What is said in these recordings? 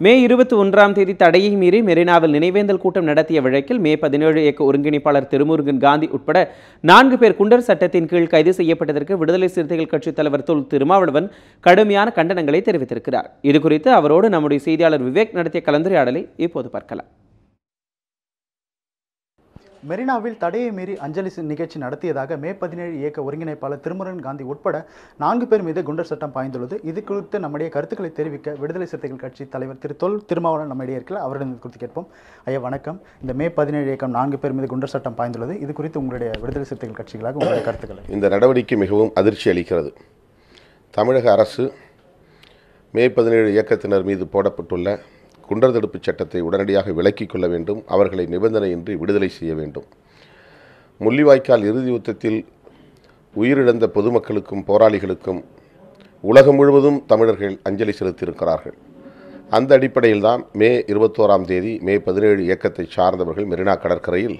மே இருபத்தி ஒன்றாம் தேதி தடையை மீறி மெரினாவில் நினைவேந்தல் கூட்டம் நடத்திய வழக்கில் மே பதினேழு இயக்க ஒருங்கிணைப்பாளர் திருமுருகன் காந்தி உட்பட நான்கு பேர் குண்டர் சட்டத்தின் கீழ் கைது செய்யப்பட்டதற்கு விடுதலை சிறுத்தைகள் கட்சித் தலைவர் தொல் திருமாவளவன் கடுமையான கண்டனங்களை தெரிவித்திருக்கிறார். இதுகுறித்து அவரோடு நம்முடைய செய்தியாளர் விவேக் நடத்திய கலந்துரையாடலை இப்போது பார்க்கலாம். மெரினாவில் தடையை மீறி அஞ்சலி நிகழ்ச்சி நடத்தியதாக மே பதினேழு இயக்க ஒருங்கிணைப்பாளர் திருமுருகன் காந்தி உட்பட நான்கு பேர் மீது குண்டர் சட்டம் பாய்ந்துள்ளது. இது குறித்து நம்முடைய கருத்துக்களை தெரிவிக்க விடுதலை சிறுத்தைகள் கட்சி தலைவர் திரு தொல் திருமாவளவன் நம்மிடையே இருக்கிற அவரிடம் குறித்து கேட்போம். ஐயா வணக்கம். இந்த மே பதினேழு இயக்கம் நான்கு பேர் மீது குண்டர் சட்டம் பாய்ந்துள்ளது. இது குறித்து உங்களுடைய விடுதலை சிறுத்தைகள் கட்சிகளாக உங்களுடைய கருத்துக்களை. இந்த நடவடிக்கை மிகவும் அதிர்ச்சி அளிக்கிறது. தமிழக அரசு மே பதினேழு இயக்கத்தினர் மீது போடப்பட்டுள்ள குண்டர் தடுப்பு சட்டத்தை உடனடியாக விலக்கிக் கொள்ள வேண்டும். அவர்களை நிபந்தனையின்றி விடுதலை செய்ய வேண்டும். முள்ளிவாய்க்கால் இறுதி யுத்தத்தில் உயிரிழந்த பொதுமக்களுக்கும் போராளிகளுக்கும் உலகம் முழுவதும் தமிழர்கள் அஞ்சலி செலுத்தியிருக்கிறார்கள். அந்த அடிப்படையில்தான் மே இருபத்தோராம் தேதி மே பதினேழு இயக்கத்தை சார்ந்தவர்கள் மெரினா கடற்கரையில்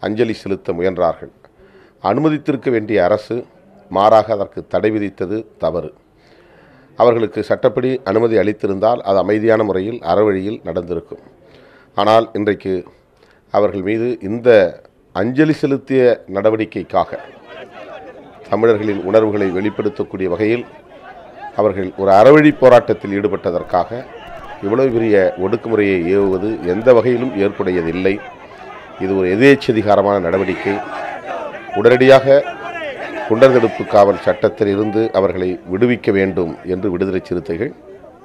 அஞ்சலி செலுத்த முயன்றார்கள். அனுமதித்திருக்க வேண்டிய அரசு மாறாக அதற்கு தடை விதித்தது தவறு. அவர்களுக்கு சட்டப்படி அனுமதி அளித்திருந்தால் அது அமைதியான முறையில் அறவழியில் நடந்திருக்கும். ஆனால் இன்றைக்கு அவர்கள் மீது இந்த அஞ்சலி செலுத்திய நடவடிக்கைக்காக தமிழர்களின் உணர்வுகளை வெளிப்படுத்தக்கூடிய வகையில் அவர்கள் ஒரு அறவழி போராட்டத்தில் ஈடுபட்டதற்காக இவ்வளவு பெரிய ஒடுக்குமுறையை ஏவுவது எந்த வகையிலும் ஏற்புடையதில்லை. இது ஒரு எதேச்சதிகாரமான நடவடிக்கை. உடனடியாக குண்டர் தடுப்பு காவல் சட்டத்தில் இருந்து அவர்களை விடுவிக்க வேண்டும் என்று விடுதலை சிறுத்தைகள்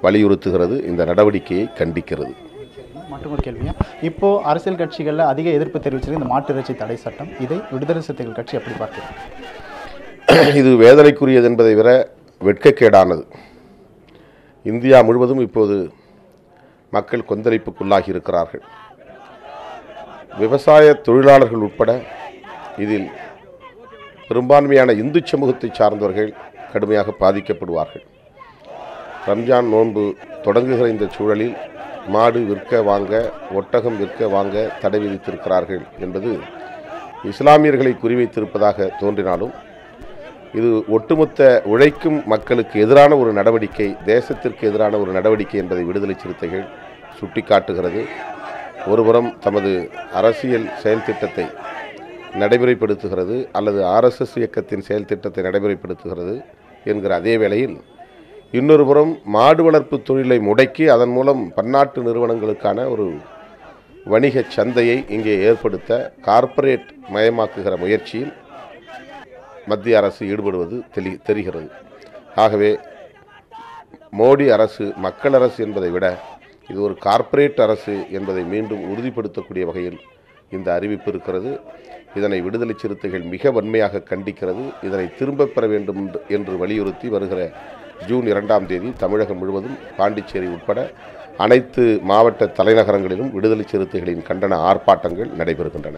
வலியுறுத்துகிறது. இந்த நடவடிக்கையை கண்டிக்கிறது. மற்றும் ஒரு கேள்வியா? இப்போ அரசியல் கட்சிகளில் அதிக எதிர்ப்பு தெரிவிச்சிருக்கு. இந்த மாட்டு இறைச்சி தடை சட்டம். இதை விடுதலை சிறுத்தைகள் கட்சி எப்படி பார்க்கிறது? இது வேதனைக்குரியது என்பதை விட வெட்கக்கேடானது. இந்தியா முழுவதும் இப்போது மக்கள் கொந்தளிப்புக்குள்ளாகி இருக்கிறார்கள். விவசாய தொழிலாளர்கள் உட்பட இதில் பெரும்பான்மையான இந்து சமூகத்தை சார்ந்தவர்கள் கடுமையாக பாதிக்கப்படுவார்கள். ரம்ஜான் நோன்பு தொடங்குகிற இந்த சூழலில் மாடு விற்க வாங்க ஒட்டகம் விற்க வாங்க தடை விதித்திருக்கிறார்கள் என்பது இஸ்லாமியர்களை குறிவைத்திருப்பதாக தோன்றினாலும் இது ஒட்டுமொத்த உழைக்கும் மக்களுக்கு எதிரான ஒரு நடவடிக்கை தேசத்திற்கு எதிரான ஒரு நடவடிக்கை என்பதை விடுதலை சிறுத்தைகள் சுட்டிக்காட்டுகிறது. ஒருபுறம் தமது அரசியல் செயல்திட்டத்தை நடைமுறைப்படுத்துகிறது அல்லது ஆர்எஸ்எஸ் இயக்கத்தின் செயல் திட்டத்தை நடைமுறைப்படுத்துகிறது என்கிற அதே வேளையில் இன்னொரு புறம் மாடு வளர்ப்பு தொழிலை முடக்கி அதன் மூலம் பன்னாட்டு நிறுவனங்களுக்கான ஒரு வணிக சந்தையை இங்கே ஏற்படுத்த கார்ப்பரேட் மயமாக்குகிற முயற்சியில் மத்திய அரசு ஈடுபடுவது தெளி தெரிகிறது. ஆகவே மோடி அரசு மக்கள் அரசு என்பதை விட இது ஒரு கார்ப்பரேட் அரசு என்பதை மீண்டும் உறுதிப்படுத்தக்கூடிய வகையில் இந்த அறிவிப்பு இருக்கிறது. இதனை விடுதலை சிறுத்தைகள் மிக வன்மையாக கண்டிக்கிறது. இதனை திரும்பப் பெற வேண்டும் என்று- என்று வலியுறுத்தி வருகிற ஜூன் இரண்டாம் தேதி தமிழகம் முழுவதும் பாண்டிச்சேரி உட்பட அனைத்து மாவட்ட தலைநகரங்களிலும் விடுதலை சிறுத்தைகளின் கண்டன ஆர்ப்பாட்டங்கள் நடைபெறுகின்றன.